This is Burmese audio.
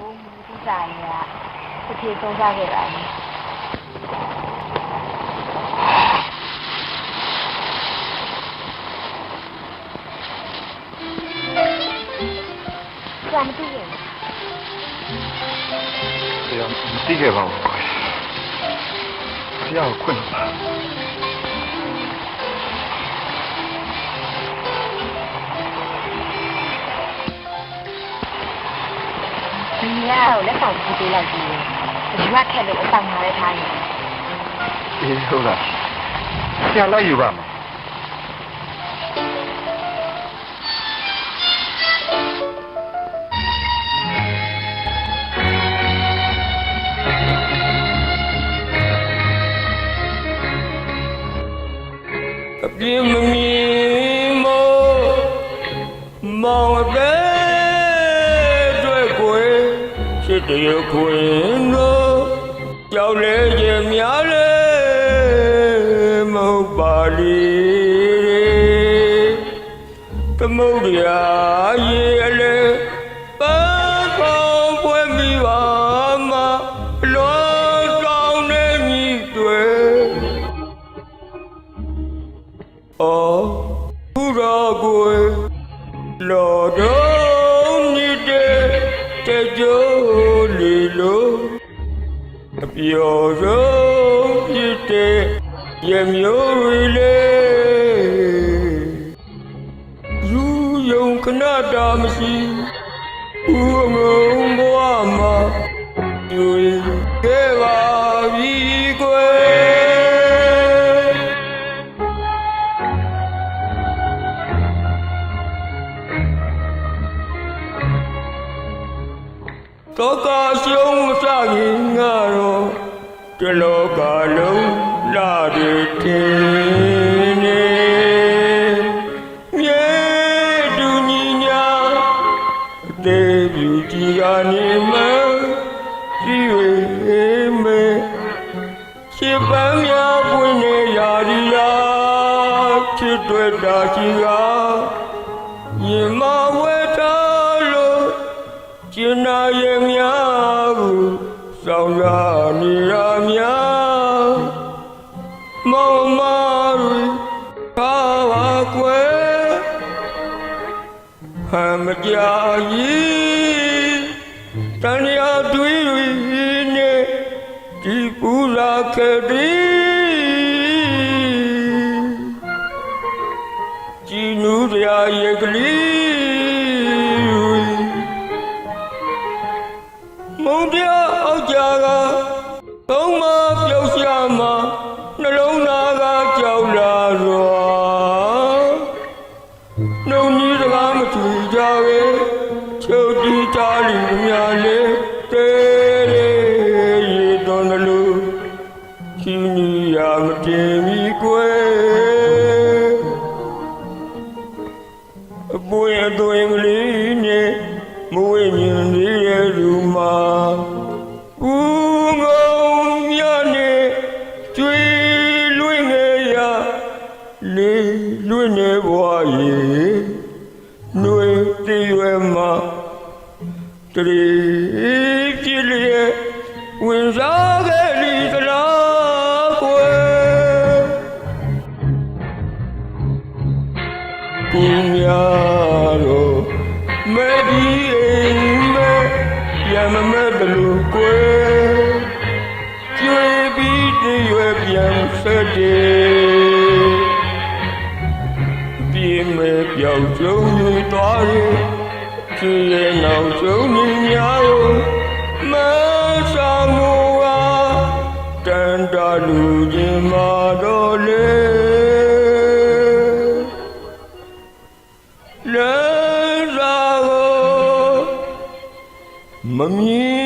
ဘုံသူစားရတစ်ပြေဆုံးစားခဲ့တာလေကြာမသိရင်တရားမသိခဲ့ပါဘူးကွယ်ဖះ ကိုခွင့်ပါဒီညကိုလက်ဆောင်ကြည့်ပေးလိုက်ကြည့်ရင်ဒီကခက်လို့အဆောင်ထားတဲ့ထားရင်အေးဟုတ်လားဖះလိုက် ချစ်တဲ့ခွင်တို့ကြောက်လေခြင်းများလေမဟုတ်ပါလေသမုဒ္ဒရာရေအလေ အပြော်ဆုံးဖြစ်တဲ့ရမျိုးတွေလေယူယုံခဏတာမရှိဦးငုံ တောကရှုံးမစခင်ငါတော့တလောကလုံးလာတဲ့တင်နေမြေတူညီညာအသေးပြူကြီးကနေမှဒီဝေမေချစ်ပန်းများပွင့်နေရာဒီရာချစ်တွေ့တာရှိကရင်မဝဲထားလို့ကျင် နာရဲ့များကိုစောင့်ရနေရများမောင်မရီကာဝကွယ်ဟမ်မကြာကြီးတန်ရတွေးတွေနဲ့ဒီပူလာခဲ့သည်ကြည်နူးရရဲ့ကလေး တရားအောက်ကြကသုံးမပြုတ်ရှာမှာနှလုံးသားကကြောက်လာစွာနှုံကြီးစကားမချူကြပဲချုပ်တီးချလီမြာလေ နှွေတည်ရွယ်မှာတရေကြည်လျက်ဝင်စားခဲ့လီသလားကွယ်ကူများတော့မေဒီအိမ်မဲပြန်မမဲ့ဘလူကွယ် မဲပြောက်ကျုံနေသွားတယ်ချီရဲ့နောက်ကျုံနေများကိုမဆာငိုကတန်တလူချင်းမာတော့လေလဲစားကိုမမြင်မီ